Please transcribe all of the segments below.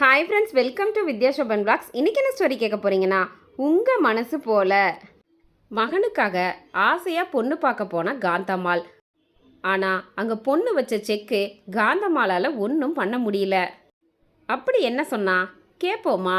Hi friends welcome to Vidya Shoban blogs இன்றைக்கி என்ன story கேட்க போகிறீங்கன்னா உங்கள் மனசு போல. மகனுக்காக ஆசையாக பொண்ணு பார்க்க போன காந்தம்மாள். ஆனால் அங்கே பொண்ணு வச்ச செக்கு காந்தம்மாளால் ஒன்றும் பண்ண முடியல. அப்படி என்ன சொன்னா கேட்போமா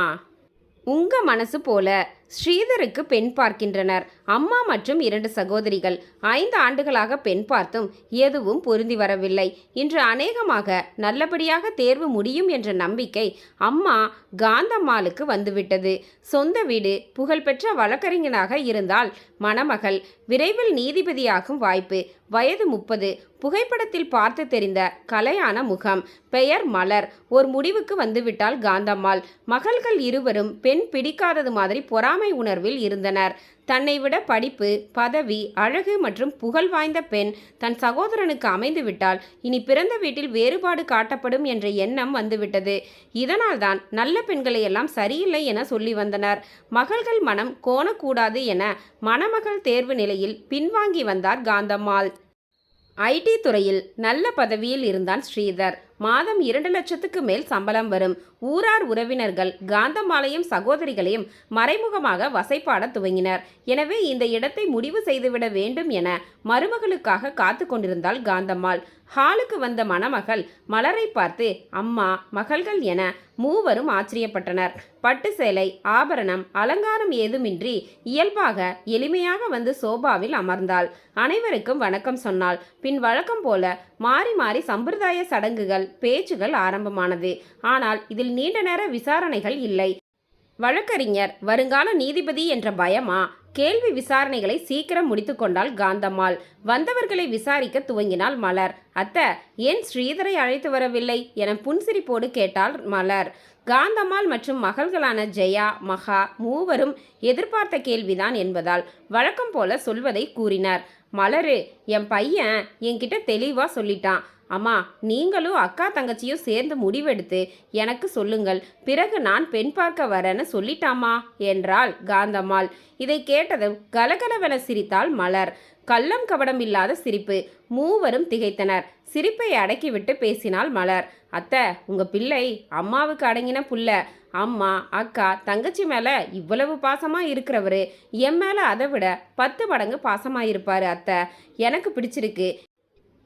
உங்கள் மனசு போல. ஸ்ரீதருக்கு பெண் பார்க்கின்றனர். அம்மா மற்றும் இரண்டு சகோதரிகள் ஐந்து ஆண்டுகளாக பெண் பார்த்தும் எதுவும் பொருந்தி வரவில்லை. இன்று அநேகமாக நல்லபடியாக தேர்வு முடியும் என்ற நம்பிக்கை அம்மா காந்தம்மாளுக்கு வந்துவிட்டது. சொந்த வீடு புகழ்பெற்ற வழக்கறிஞனாக இருந்தால் மணமகள் விரைவில் நீதிபதியாகும் வாய்ப்பு. வயது முப்பது புகைப்படத்தில் பார்த்து தெரிந்த கலையான முகம் பெயர் மலர். ஒரு முடிவுக்கு வந்துவிட்டால் காந்தம்மாள். மகள்கள் இருவரும் பெண் பிடிக்காதது மாதிரி பொறாமை உணர்வில் இருந்தனர். தன்னை விட படிப்பு பதவி அழகு மற்றும் புகழ் வாய்ந்த பெண் தன் சகோதரனுக்கு அமைந்துவிட்டால் இனி பிறந்த வீட்டில் வேறுபாடு காட்டப்படும் என்ற எண்ணம் வந்துவிட்டது. இதனால்தான் நல்ல பெண்களை எல்லாம் சரியில்லை என சொல்லி வந்தனர். மகள்கள் மனம் கோணக்கூடாது என மணமகள் தேர்வு நிலையில் பின்வாங்கி வந்தார் காந்தம்மாள். ஐடி துறையில் நல்ல பதவியில் இருந்தான் ஸ்ரீதர். மாதம் இரண்டு லட்சத்துக்கு மேல் சம்பளம் வரும். ஊரார் உறவினர்கள் காந்தமாலையும் சகோதரிகளையும் மறைமுகமாக வசைப்பாட துவங்கினர். எனவே இந்த இடத்தை முடிவு செய்துவிட வேண்டும் என மருமகளுக்காக காத்து கொண்டிருந்தாள் காந்தம்மாள். ஹாலுக்கு வந்த மணமகள் மலரை பார்த்து அம்மா மகள்கள் என மூவரும் ஆச்சரியப்பட்டனர். பட்டு சேலை ஆபரணம் அலங்காரம் ஏதுமின்றி இயல்பாக எளிமையாக வந்து சோபாவில் அமர்ந்தாள். அனைவருக்கும் வணக்கம் சொன்னாள். பின் வழக்கம் போல மாறி மாறி சம்பிரதாய சடங்குகள் பேச்சுகள் ஆரம்பமானது. ஆனால் இதில் நீண்ட நேர விசாரணைகள் இல்லை. வழக்கறிஞர் வருங்கால நீதிபதி என்ற பயமா? கேள்வி விசாரணைகளை சீக்கிரம் முடித்துக்கொண்டால் காந்தம்மாள். வந்தவர்களை விசாரிக்க துவங்கினாள் மலர். அத்த ஏன் ஸ்ரீதரை அழைத்து வரவில்லை? என புன்சிரிப்போடு கேட்டாள் மலர். காந்தம்மாள் மற்றும் மகள்களான ஜெயா மகா மூவரும் எதிர்பார்த்த கேள்விதான் என்பதால் வழக்கம் போல சொல்வதை கூறினார். மலரு என் பையன் என்கிட்ட தெளிவாக சொல்லிட்டான். அம்மா நீங்களும் அக்கா தங்கச்சியும் சேர்ந்து முடிவெடுத்து எனக்கு சொல்லுங்கள். பிறகு நான் பெண் பார்க்க வரேன்னு சொல்லிட்டாமா? என்றாள் காந்தம்மாள். இதை கேட்டதும் கலகலவென சிரித்தாள் மலர். கள்ளம் கபடம் இல்லாத சிரிப்பு. மூவரும் திகைத்தனர். சிரிப்பை அடக்கிவிட்டு பேசினாள் மலர். அத்தை உங்க பிள்ளை அம்மாவுக்கு அடங்கின புள்ள. அம்மா அக்கா தங்கச்சி மேலே இவ்வளவு பாசமாக இருக்கிறவரு. என் மேலே அதை விட பத்து மடங்கு பாசமாக இருப்பார் அத்தை. எனக்கு பிடிச்சிருக்கு.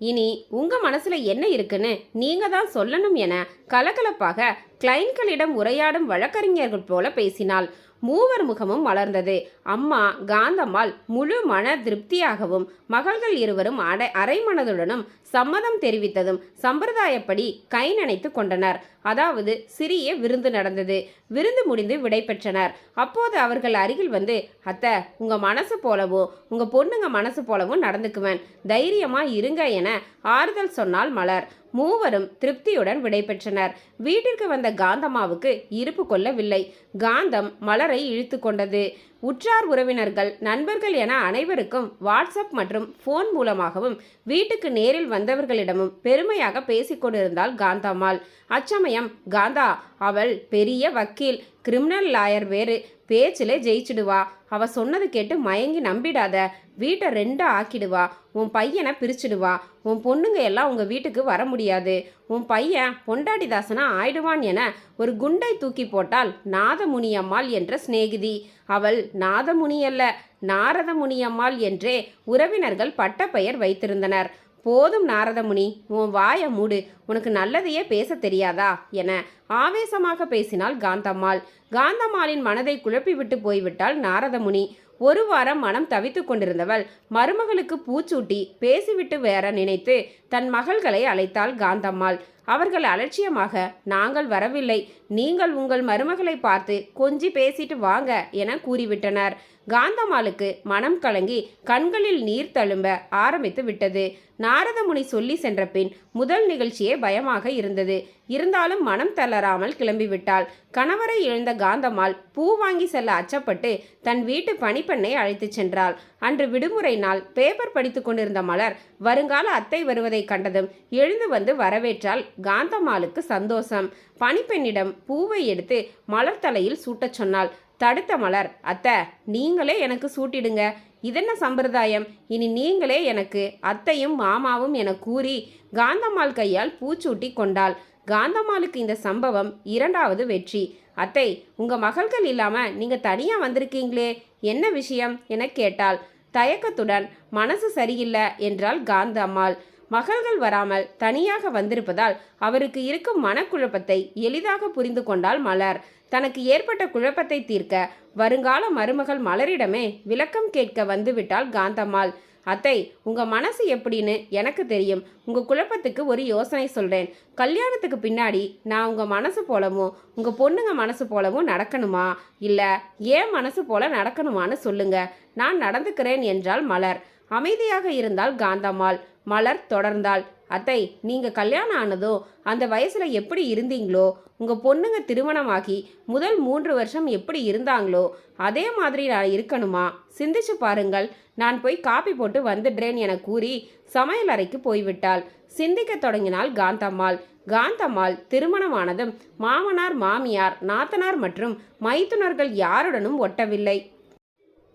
இனி உங்க மனசுல என்ன இருக்குன்னு நீங்க தான் சொல்லணும் என கலகலப்பாக கிளைண்ட்களிடம் உரையாடும் வழக்கறிஞர்கள் போல பேசினாள். மூவர் முகமும் மலர்ந்தது அம்மா காந்தம்மாள் முழு மன திருப்தியாகவும் மகள்கள் இருவரும் அடை அரைமனதுடனும் சம்மதம் தெரிவித்ததும் சம்பிரதாயப்படி கை நனைத்து கொண்டனர். அதாவது சிறிய விருந்து நடந்தது. விருந்து முடிந்து விடை பெற்றனர். அப்போது அவர்கள் அருகில் வந்து அத்தை உங்க மனசு போலவும் உங்க பொண்ணுங்க மனசு போலவும் நடந்துக்குவேன். தைரியமா இருங்க என ஆறுதல் சொன்னால் மலர். மூவரும் திருப்தியுடன் விடைபெற்றனர். வீட்டிற்கு வந்த காந்தம்மாவுக்கு இருப்பு கொள்ளவில்லை. காந்தம் மலரை இழுத்து கொண்டது. உற்றார் உறவினர்கள் நண்பர்கள் என அனைவருக்கும் வாட்ஸ்அப் மற்றும் ஃபோன் மூலமாகவும் வீட்டுக்கு நேரில் வந்தவர்களிடமும் பெருமையாக பேசிக்கொண்டிருந்தால் காந்தம்மாள். அச்சமயம் காந்தா அவள் பெரிய வக்கீல் கிரிமினல் லாயர் வேறு. பேச்சில் ஜெயிச்சிடுவா. அவ சொன்னது கேட்டு மயங்கி நம்பிடாத. வீட்டை ரெண்டா ஆக்கிடுவா. உன் பையனை பிரிச்சிடுவா. உன் பொண்ணுங்க எல்லாம் உங்கள் வீட்டுக்கு வர முடியாது. உன் பையன் பொண்டாடிதாசனா ஆயிடுவான் என ஒரு குண்டை தூக்கி போட்டால் நாதமுனியம்மாள் என்ற சிநேகிதி. அவள் நாதமுனியல்ல நாரதமுனியம்மாள் என்றே உறவினர்கள் பட்டப்பெயர் வைத்திருந்தனர். போதும் நாரதமுனி உன் வாயை மூடு. உனக்கு நல்லதையே பேச தெரியாதா? என ஆவேசமாக பேசினாள் காந்தம்மாள். காந்தம்மாளின் மனதை குழப்பிவிட்டு போய்விட்டாள் நாரதமுனி. ஒரு வாரம் மனம் தவித்து கொண்டிருந்தவள். மருமகளுக்கு பூச்சூட்டி பேசிவிட்டு வேற நினைத்து தன் மகள்களை அழைத்தாள் காந்தம்மாள். அவர்கள் அலட்சியமாக நாங்கள் வரவில்லை. நீங்கள் உங்கள் மருமகளை பார்த்து கொஞ்சி பேசிட்டு வாங்க என கூறிவிட்டனர். காந்தமாலுக்கு மனம் கலங்கி கண்களில் நீர் தழும்ப ஆரம்பித்து விட்டது. நாரதமுனி சொல்லி சென்ற பின் முதல் நிகழ்ச்சியே பயமாக இருந்தது. இருந்தாலும் மனம் தளராமல் கிளம்பிவிட்டாள். கணவரை இழந்த காந்தமால் பூ வாங்கி செல்ல அச்சப்பட்டு தன் வீட்டு பணிப்பெண்ணை அழைத்துச் சென்றாள். அன்று விடுமுறை நாள் பேப்பர் படித்து கொண்டிருந்த மலர் வருங்கால அத்தை வருவதை கண்டதும் எழுந்து வந்து வரவேற்றால் காந்தம்மாளுக்கு சந்தோஷம். பணிப்பெண்ணிடம் பூவை எடுத்து மலர் தலையில் சூட்டச் சொன்னாள். தடுத்த மலர் அத்தை நீங்களே எனக்கு சூட்டிடுங்க. இதென்ன சம்பிரதாயம்? இனி நீங்களே எனக்கு அத்தையும் மாமாவும் என கூறி காந்தம்மாள் கையால் பூச்சூட்டி கொண்டாள். காந்தம்மாளுக்கு இந்த சம்பவம் இரண்டாவது வெற்றி. அத்தை உங்கள் மகள்கள் இல்லாமல் நீங்கள் தனியாக வந்திருக்கீங்களே என்ன விஷயம்? என கேட்டாள். தயக்கத்துடன் மனசு சரியில்லை என்றாள் காந்தம்மாள். மகள்கள் வராமல் தனியாக வந்திருப்பதால் அவருக்கு இருக்கும் மனக்குழப்பத்தை எளிதாக புரிந்து கொண்டாள் மலர். தனக்கு ஏற்பட்ட குழப்பத்தை தீர்க்க வருங்கால மருமகள் மலரிடமே விளக்கம் கேட்க வந்துவிட்டாள் காந்தம்மாள். அத்தை உங்க மனசு எப்படின்னு எனக்கு தெரியும். உங்க குழப்பத்துக்கு ஒரு யோசனை சொல்றேன். கல்யாணத்துக்கு பின்னாடி நான் உங்க மனசு போலவும் உங்க பொண்ணுங்க மனசு போலவும் நடக்கணுமா? இல்ல ஏன் மனசு போல நடக்கணுமான்னு சொல்லுங்க. நான் நடந்துக்கிறேன் என்றால் மலர். அமைதியாக இருந்தால் காந்தம்மாள். மலர் தொடர்ந்தாள். அத்தை நீங்கள் கல்யாணம் ஆனதோ அந்த வயசில் எப்படி இருந்தீங்களோ உங்கள் பொண்ணுங்க திருமணமாகி முதல் மூன்று வருஷம் எப்படி இருந்தாங்களோ அதே மாதிரி நான் இருக்கணுமா? சிந்திச்சு பாருங்கள். நான் போய் காப்பி போட்டு வந்துடுறேன் என கூறி சமையலறைக்கு போய்விட்டாள். சிந்திக்க தொடங்கினாள் காந்தம்மாள். காந்தம்மாள் திருமணமானதும் மாமனார் மாமியார் நாத்தனார் மற்றும் மைத்துனர்கள் யாருடனும் ஒட்டவில்லை.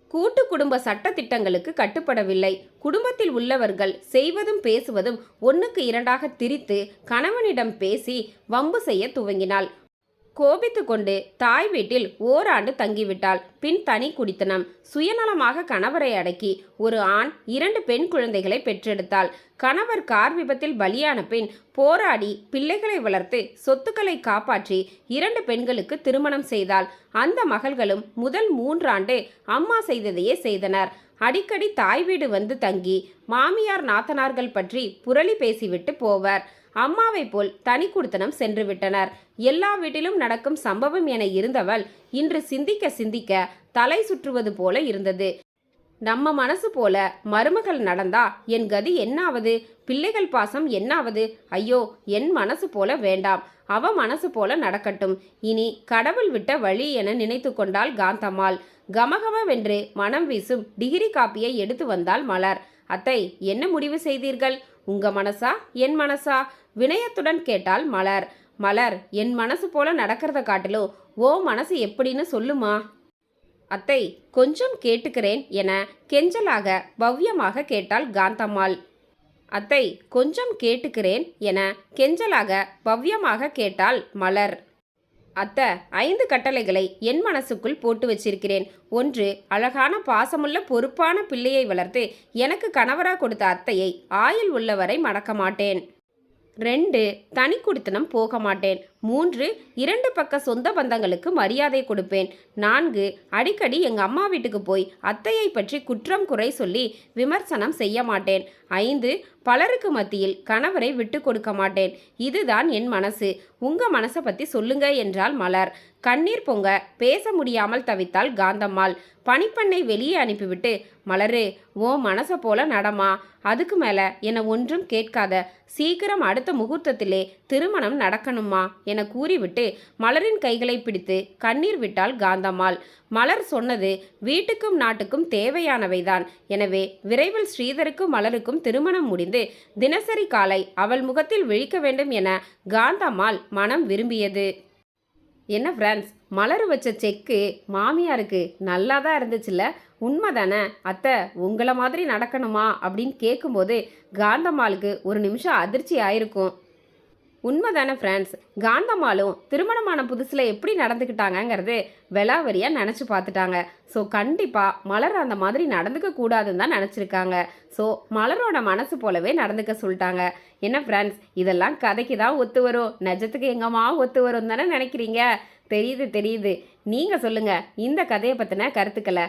கூட்டு குடும்ப சட்டத்திட்டங்களுக்கு கட்டுப்படவில்லை. குடும்பத்தில் உள்ளவர்கள் செய்வதும் பேசுவதும் ஒன்றுக்கு இரண்டாக திரித்து கணவனிடம் பேசி வம்பு செய்ய துவங்கினாள். கோபித்து கொண்டு தாய் வீட்டில் ஓராண்டு தங்கிவிட்டாள். பின் தனி குடித்தனம். சுயநலமாக கணவரை அடக்கி ஒரு ஆண் இரண்டு பெண் குழந்தைகளை பெற்றெடுத்தாள். கணவர் கார் விபத்தில் பலியான பின் போராடி பிள்ளைகளை வளர்த்து சொத்துக்களை காப்பாற்றி இரண்டு பெண்களுக்கு திருமணம் செய்தாள். அந்த மகள்களும் முதல் மூன்றாண்டு அம்மா செய்ததையே செய்தனர். அடிக்கடி தாய் வீடு வந்து தங்கி மாமியார் நாத்தனார்கள் பற்றி புரளி பேசிவிட்டு போவர். அம்மாவை போல் தனி குடுத்தனம் சென்று விட்டனர். எல்லா வீட்டிலும் நடக்கும் சம்பவம் என இருந்தவள் இன்று சிந்திக்க சிந்திக்க தலை சுற்றுவது போல இருந்தது. நம்ம மனசு போல மருமகள் நடந்தா என் கதி என்னாவது? பிள்ளைகள் பாசம் என்னாவது? ஐயோ என் மனசு போல வேண்டாம். அவ மனசு போல நடக்கட்டும். இனி கடவுள் விட்ட வழி என நினைத்து கொண்டாள் காந்தம்மாள். கமகமவென்று மனம் வீசும் டிகிரி காப்பியை எடுத்து வந்தாள் மலர். அத்தை என்ன முடிவு செய்தீர்கள்? உங்க மனசா? என் மனசா? வினயத்துடன் கேட்டாள் மலர். மலர் என் மனசு போல நடக்கிறத காட்டிலும் ஓ மனசு எப்படின்னு சொல்லுமா? அத்தை கொஞ்சம் கேட்டுக்கிறேன் என கெஞ்சலாக பவ்யமாக கேட்டாள் காந்தம்மாள். அத்தை கொஞ்சம் கேட்டுக்கிறேன் என கெஞ்சலாக பவ்யமாக கேட்டாள் மலர். அத்தை ஐந்து கட்டளைகளை என் மனசுக்குள் போட்டு வச்சிருக்கிறேன். ஒன்று அழகான பாசமுள்ள பொறுப்பான பிள்ளையை வளர்த்து எனக்கு கணவராக கொடுத்த அத்தையை ஆயுள் உள்ளவரை மறக்க மாட்டேன். ரெண்டு தனி குடித்தனம் போக மாட்டேன் மூன்று இரண்டு பக்க சொந்த பந்தங்களுக்கு மரியாதை கொடுப்பேன். நான்கு அடிக்கடி எங்கள் அம்மா வீட்டுக்கு போய் அத்தையை பற்றி குற்றம் குறை சொல்லி விமர்சனம் செய்ய மாட்டேன் ஐந்து பலருக்கு மத்தியில் கணவரை விட்டு கொடுக்க மாட்டேன் இதுதான் என் மனசு. உங்கள் மனசை பற்றி சொல்லுங்க என்றால் மலர். கண்ணீர் பொங்க பேச முடியாமல் தவித்தால் காந்தம்மாள். பனிப்பெண்ணை வெளியே அனுப்பிவிட்டு மலரு ஓ மனசை போல நடமா? அதுக்கு மேலே என்னை ஒன்றும் கேட்காத. சீக்கிரம் அடுத்த முகூர்த்தத்திலே திருமணம் நடக்கணுமா? என கூறிவிட்டு மலரின் கைகளை பிடித்து கண்ணீர் விட்டாள் காந்தம்மாள். மலர் சொன்னது வீட்டுக்கும் நாட்டுக்கும் தேவையானவைதான். எனவே விரைவில் ஸ்ரீதருக்கும் மலருக்கும் திருமணம் முடிந்து தினசரி காலை அவள் முகத்தில் விழிக்க வேண்டும் என காந்தம்மாள் மனம் விரும்பியது. என்ன ஃப்ரெண்ட்ஸ் மலர் வச்ச செக்கு மாமியாருக்கு நல்லா தான் இருந்துச்சுல்ல? உண்மைதானே? அத்தை உங்களை மாதிரி நடக்கணுமா? அப்படின்னு கேட்கும்போது காந்தம்மாளுக்கு ஒரு நிமிஷம் அதிர்ச்சி ஆயிருக்கும். உண்மைதானே ஃப்ரெண்ட்ஸ் காந்தம்மாளும் திருமணமான புதுசில் எப்படி நடந்துக்கிட்டாங்கங்கிறது வெளாவரியாக நினச்சி பார்த்துட்டாங்க. ஸோ கண்டிப்பாக மலர் அந்த மாதிரி நடந்துக்க கூடாதுன்னு தான் நினச்சிருக்காங்க. ஸோ மலரோட மனசு போலவே நடந்துக்க சொல்லிட்டாங்க. என்ன ஃப்ரெண்ட்ஸ் இதெல்லாம் கதைக்கு தான் ஒத்து வரும். நிஜத்துக்கு எங்கம்மா ஒத்து வரும் தானே நினைக்கிறீங்க? தெரியுது தெரியுது. நீங்கள் சொல்லுங்கள் இந்த கதையை பற்றின கருத்துக்களை.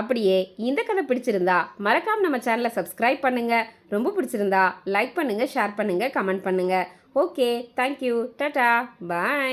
அப்படியே இந்த கதை பிடிச்சிருந்தா மறக்காம நம்ம சேனலை சப்ஸ்கிரைப் பண்ணுங்க. ரொம்ப பிடிச்சிருந்தா லைக் பண்ணுங்க ஷேர் பண்ணுங்க கமெண்ட் பண்ணுங்க. ஓகே தேங்க்யூ டாட்டா பாய்